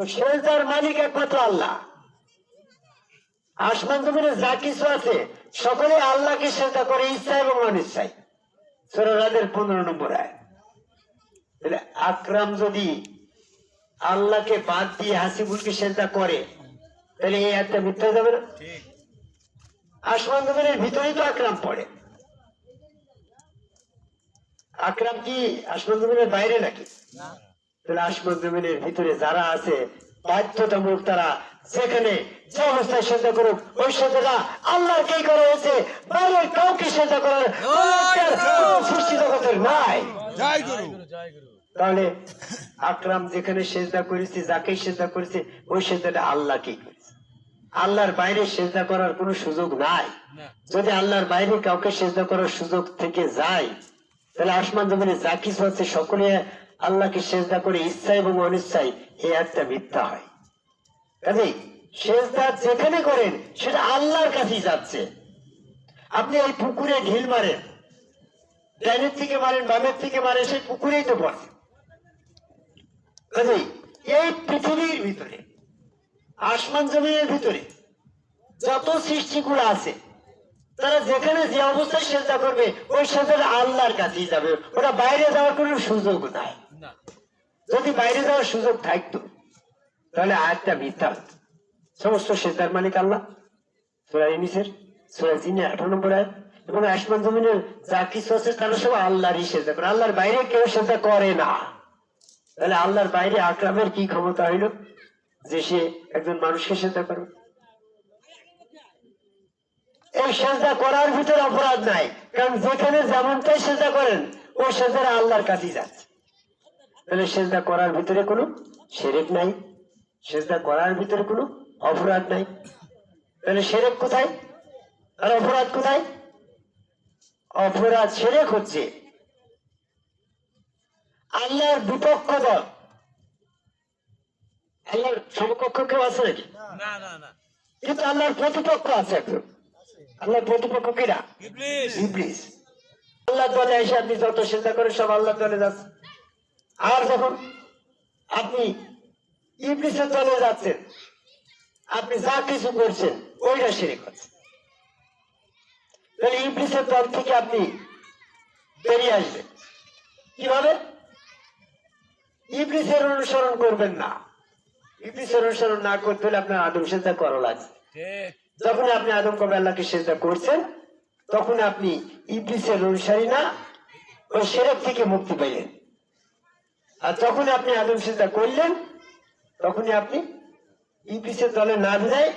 তো সেজদার মালিক একমাত্র আল্লাহ। আসমান জমিনে যা কিছু আছে সকলে আল্লাহকে সেজদা করে ইচ্ছা এবং অনিচ্ছায়। সোরাদের পনেরো নম্বর আয় আকরাম যদি আল্লাহকে বাদ দিয়ে হাসিবুলকে সেজদা করে তাহলে এই একটা মিথ্যা যাবে না? আসমান জমিনের ভিতরেই তো আকরাম পড়ে। আকরাম কি আসমান জমিনের বাইরে নাকি? তাহলে ভিতরে যারা আছে বাধ্যতামূলক তারা সেখানে যে অবস্থায় করুক ওই আল্লাহকেই করা হয়েছে। বাইরের কাউকে করার সৃষ্টি জগতের নাই। তাহলে আকরাম যেখানে সেজদা করেছে যাকে সেজদা করেছে ওই সেজদাটা আল্লাহকেই করেছে। আল্লাহর বাইরে সেজদা করার কোনো সুযোগ নাই। যদি আল্লাহর বাইরে কাউকে সেজদা করার সুযোগ থেকে যায় তাহলে আসমান জমিনে যা কিছু আছে সকলে আল্লাহকে সেজদা করে ইচ্ছা এবং অনিচ্ছায় এই একটা মিথ্যা হয়। কাজেই সেজদা যেখানে করেন, সেটা আল্লাহর কাছেই যাচ্ছে। আপনি এই পুকুরে ঢিল মারেন, ডাইনের থেকে মারেন, বামের থেকে মারেন, সেই পুকুরেই তো পড়ে। কাজেই এই পৃথিবীর ভিতরে, আসমান জমিনের ভিতরে যত সৃষ্টিগুলো আছে, তারা যেখানে যে অবস্থায় সেজদা করবে, ওই সেজদা আল্লাহর কাছেই যাবে। ওটা বাইরে যাওয়ার কোনো সুযোগ নাই। যদি বাইরে যাওয়ার সুযোগ থাকতো, তাহলে আয়াতটা মিথ্যা হতো। সমস্ত সেজদার মালিক আল্লাহ। সুরা ইনিসের সুরা জিনে আঠারো নম্বর আয়াত। এবং আসমান জমিনের যা কিছু আছে, তারা সব আল্লাহরই সেজদা করে। আল্লাহর বাইরে কেউ সেজদা করে না। তাহলে আল্লাহর বাইরে আকরামের কি ক্ষমতা হইল? যে সে একজন মানুষকে সেজদা করবে। এই সেজদা করার ভিতরে অপরাধ নাই। কারণ যেখানে যেমনটাই সেজদা করেন, ওই সেজদা আল্লাহর কাছেই যাচ্ছে। তাহলে সেজদা করার ভিতরে কোনো সেরেক নাই সেজদা করার ভিতরে কোনো অপরাধ নাই। তাহলে সেরেক কোথায়? আর অপরাধ কোথায়? অপরাধ সেরেক হচ্ছে আল্লাহর বিপক্ষ দল। আল্লাহর সমকক্ষ কেউ আছে নাকি? কিন্তু আল্লাহর প্রতিপক্ষ আছে একজন। আল্লাহর প্রতিপক্ষ কিরা? ইবলিস। ইবলিস। আল্লাহ দলে এসে আপনি যত চিন্তা করে সব আল্লাহ দলে যাচ্ছে। আর যখন আপনি ইবলিসের দলে যাচ্ছেন, আপনি যা কিছু করছেন, ওইটা সেরে করছেন তাহলে ইবলিসের দল থেকে আপনি বেরিয়ে আসবেন। কীভাবে ইবলিসের অনুসরণ করবেন না। ইবলিসের অনুসরণ না করতে হলে আপনার আদম চিন্তা করা লাগবে। যখন আপনি আদম কবে আল্লাহকে সেজদা করছেন, তখন আপনি ইবলিসের অনুসারী না, ওই সেরেক থেকে মুক্তি পাইলেন। আর যখন আপনি আদম সেজদা করলেন, তখনই আপনি ইবলিসের দলে না বিদায়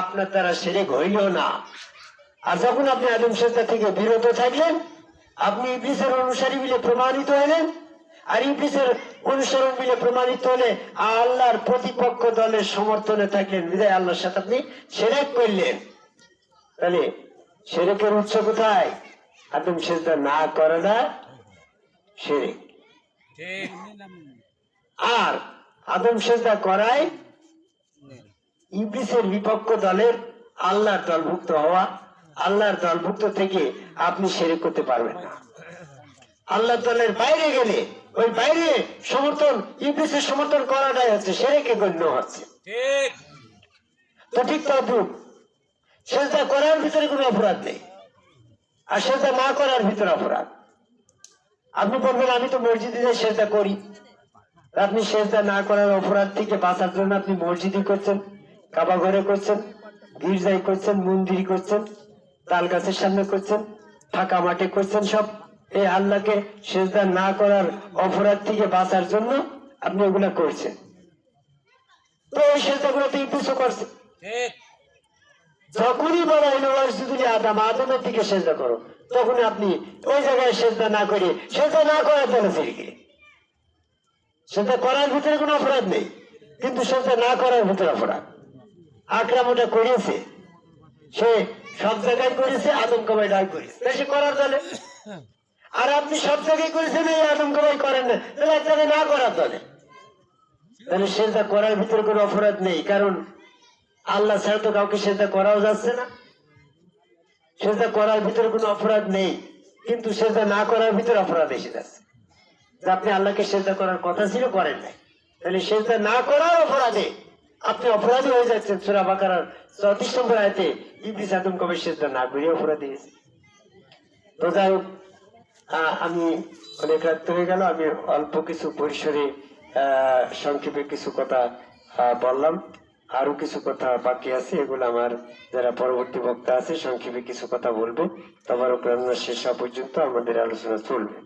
আপনার দ্বারা সেরেক হইল না। আর যখন আপনি আদম সেজদা থেকে বিরত থাকলেন, আপনি ইবলিসের অনুসারী মিলে প্রমাণিত হলেন, আর ইবলিসের অনুসরণ মিলে প্রমাণিত হলে আল্লাহর প্রতিপক্ষ দলের সমর্থনে থাকলেন বিদায় আল্লাহর সাথে আপনি সেরেক করলেন। তাহলে সেরেকের উৎস কোথায়? আদম সেজদা না করাটা সেরেক ঠিক আর আদম সেজদা করায় ইবলিসের বিপক্ষ দলের আল্লাহর দলভুক্ত হওয়া, আল্লাহর দলভুক্ত থেকে আপনি সেরে করতে পারবেন না। আল্লাহ দলের বাইরে গেলে ওই বাইরে সমর্থন, ইবলিসের সমর্থন করাটাই হচ্ছে সেরেকে গণ্য হচ্ছে। তো ঠিক তদ্রুপ সেজদা করার ভিতরে কোনো অপরাধ নেই। আর সেজদা না করার ভিতরে অপরাধ। আপনি বলবেন আমি তো মসজিদে সেজদা করি। আপনি সেজদা না করার অপরাধ থেকে বাঁচার জন্য আপনি মসজিদই করছেন কাবা ঘরে করছেন গির্জায় করছেন মন্দির করছেন তাল গাছের সামনে করছেন ফাঁকা মাঠে করছেন সব। এই আল্লাহকে সেজদা না করার অপরাধ থেকে বাঁচার জন্য আপনি ওগুলা করছেন। তো ওই সেজদাগুলো তো ইপিসও করছে। যখনই বলা হলো আদম আদমের দিকে সেজদা করো। তখন আপনি ওই জায়গায় সেজদা না করে, সেজদা না করার জন্য ফিরে সেজদা করার ভিতরে কোনো অপরাধ নেই, কিন্তু সেজদা না করার ভিতরে অপরাধ। আকরাম ওটা করেছে সে সব জায়গায় করেছে আদম কবাই ডাক করেছে সে করার দলে। আর আপনি সব জায়গায় করেছেন, এই আদম কবাই করেন না। তাহলে এক জায়গায় না করার দলে। তাহলে সেজদা করার ভিতরে কোনো অপরাধ নেই, কারণ আল্লাহ ছাড়া তো কাউকে সেজদা করাও যাচ্ছে না। সেজদা করার ভিতরে কোনো অপরাধ নেই, কিন্তু সেজদা না করার ভিতরে অপরাধ এসে যাচ্ছে। আপনি আল্লাহকে সেজদা করার কথা ছিল, করেন নাই। তাহলে সেজদা না করার অপরাধে আপনি অপরাধী হয়ে যাচ্ছেন। সুরা বাকারার চৌত্রিশ নম্বর আয়তে ইবলিস আদম কবে সেজদা না করে অপরাধী। তো যাই হোক আমি অনেক রাত হয়ে গেল, আমি অল্প কিছু পরিসরে সংক্ষেপে কিছু কথা বললাম। আরও কিছু কথা বাকি আছে, এগুলো আমার যারা পরবর্তী বক্তা আছে, সংক্ষেপে কিছু কথা বলবে। তোমার উপর শেষ পর্যন্ত আমাদের আলোচনা চলবে।